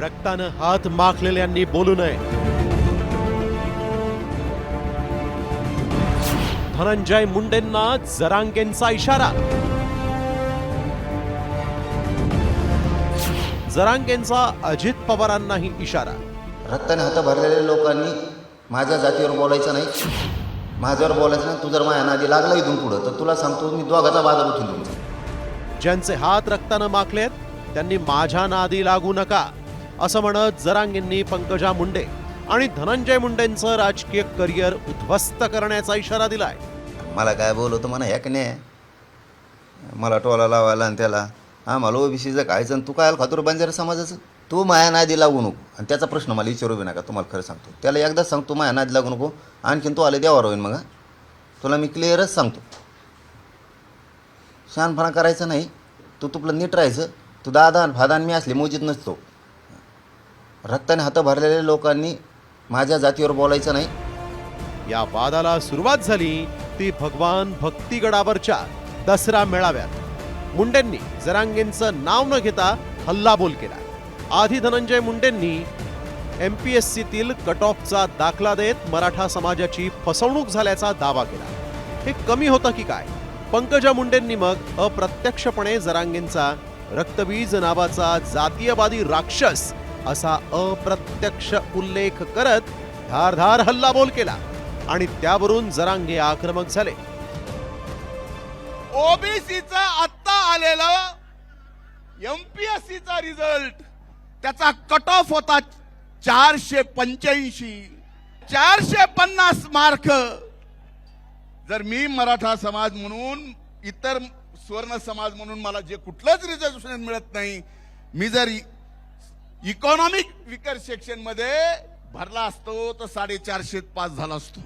रक्तानं हात माखलेल्यांनी बोलू नये. धनंजय मुंडेंना जरांगेंचा इशारा. जरांगेंचा अजित पवारांनाही इशारा. रक्ताने हात भरलेल्या लोकांनी माझ्या जातीवर बोलायचं नाही. माझ्यावर बोलायचं नाही तू जर माझ्या नादी लागला इथून पुढं तर तुला सांगतो मी दोघाचा बाजार उठून तुमचा ज्यांचे हात रक्तानं माखलेत त्यांनी माझ्या नादी लागू नका. असं म्हणत जरांगेंनी पंकजा मुंडे आणि धनंजय मुंडेंचं राजकीय करिअर उद्ध्वस्त करण्याचा इशारा दिलाय. मला काय बोलवतो म्हणा ह्या की नाही? मला टोला लावायला आणि त्याला. आम्हाला ओबीसीचं कायचं आणि तू काय खातूर बंजारा समाजाचं? तू माया नादी लागू नको. आणि त्याचा प्रश्न मला विचारू बी नका तुम्हाला खरं सांगतो. त्याला एकदा सांगतो माया नादी लागू नको. आणखीन तू आले देवावर होईन मग हा. तुला मी क्लिअरच सांगतो. शहाणपणा करायचं नाही. तू तुपलं नीट राहायचं. तू दादा आणि मी असले मोजीत नसतो. रक्ताने हात भरलेल्या लोकांनी माझ्या जातीवर बोलायचं नाही. या वादाला सुरुवात झाली ती भगवान भक्तिगडावरच्या दसरा मेळाव्यात. मुंडेंनी जरांगेंचं नाव न घेता हल्लाबोल केला. आधी धनंजय मुंडेंनी एम पी एस सीतील कट ऑफचा दाखला देत मराठा समाजाची फसवणूक झाल्याचा दावा केला. हे कमी होतं की काय? पंकजा मुंडेंनी मग अप्रत्यक्षपणे जरांगेंचा रक्तबीज नावाचा जातीयवादी राक्षस असा अप्रत्यक्ष उल्लेख करत धारधार हल्लाबोल केला आणि त्यावरून जरांगे आक्रमक झाले. ओबीसीचा आत्ता आलेला एमपीएससीचा रिझल्ट त्याचा कट ऑफ होता चारशे पंच्याऐंशी. चारशे पन्नास मार्क जर मी मराठा समाज म्हणून इतर सुवर्ण समाज म्हणून मला जे कुठलंच रिझर्वेशन मिळत नाही मी जर इकॉनॉमिक विकर सेक्शनमध्ये भरला असतो तर साडेचारशे पास झाला असतो.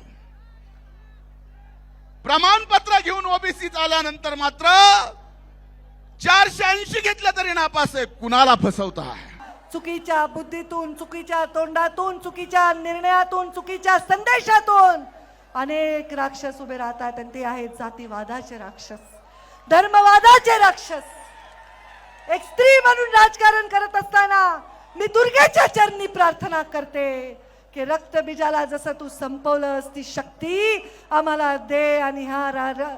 प्रमाणपत्र घेऊन ओबीसी आल्यानंतर मात्र चारशे ऐंशी घेतलं तरी नापास आहे कुणाला फसवता? चुकीच्या बुद्धीतून चुकीच्या तोंडातून चुकीच्या निर्णयातून चुकीच्या संदेशातून अनेक राक्षस उभे राहतात आणि ते आहेत जातीवादाचे राक्षस धर्मवादाचे राक्षस. एक स्त्री म्हणून राजकारण करत असताना मी दुर्गेच्या चरणी प्रार्थना करते की रक्तबीजाला जसं तू संपवलंस ती शक्ती आम्हाला दे आणि हा रा- रा-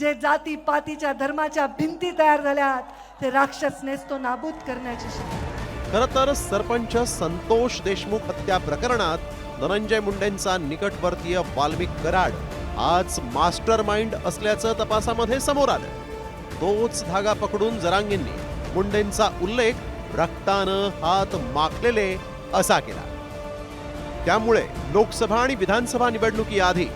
जे जाती पातीच्या धर्माच्या भिंती तयार झाल्यात ते राक्षस तो नाबूद करण्याची शक्ती. खर तर सरपंच संतोष देशमुख हत्या प्रकरणात धनंजय मुंडेंचा निकटवर्तीय वाल्मिक कराड आज मास्टर माइंड असल्याचं तपासामध्ये समोर आलं. तोच धागा पकडून जरांगींनी मुंडेंचा उल्लेख रक्तानं हात माखलेले असा केला. त्यामुळे लोकसभा आणि विधानसभा निवडणुकीआधी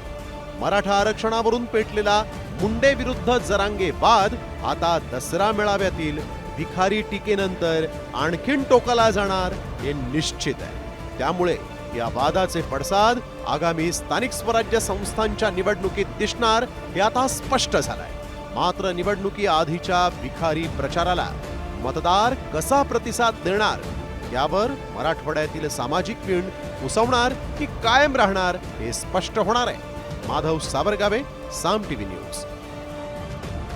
मराठा आरक्षणावरून पेटलेला मुंडे विरुद्ध जरांगे वाद आता दसरा मेळाव्यातील भिखारी टीकेनंतर आणखीन टोकाला जाणार हे निश्चित आहे. त्यामुळे या वादाचे पडसाद आगामी स्थानिक स्वराज्य संस्थांच्या निवडणुकीत दिसणार हे आता स्पष्ट झालंय. मात्र निवडणुकी आधीच्या भिखारी प्रचाराला मतदार कसा प्रतिसाद देणार? यावर मराठवाड्यातील सामाजिक पिंड उसवणार की कायम राहणार हे स्पष्ट होणार आहे. Madhav Savargave Saam TV news.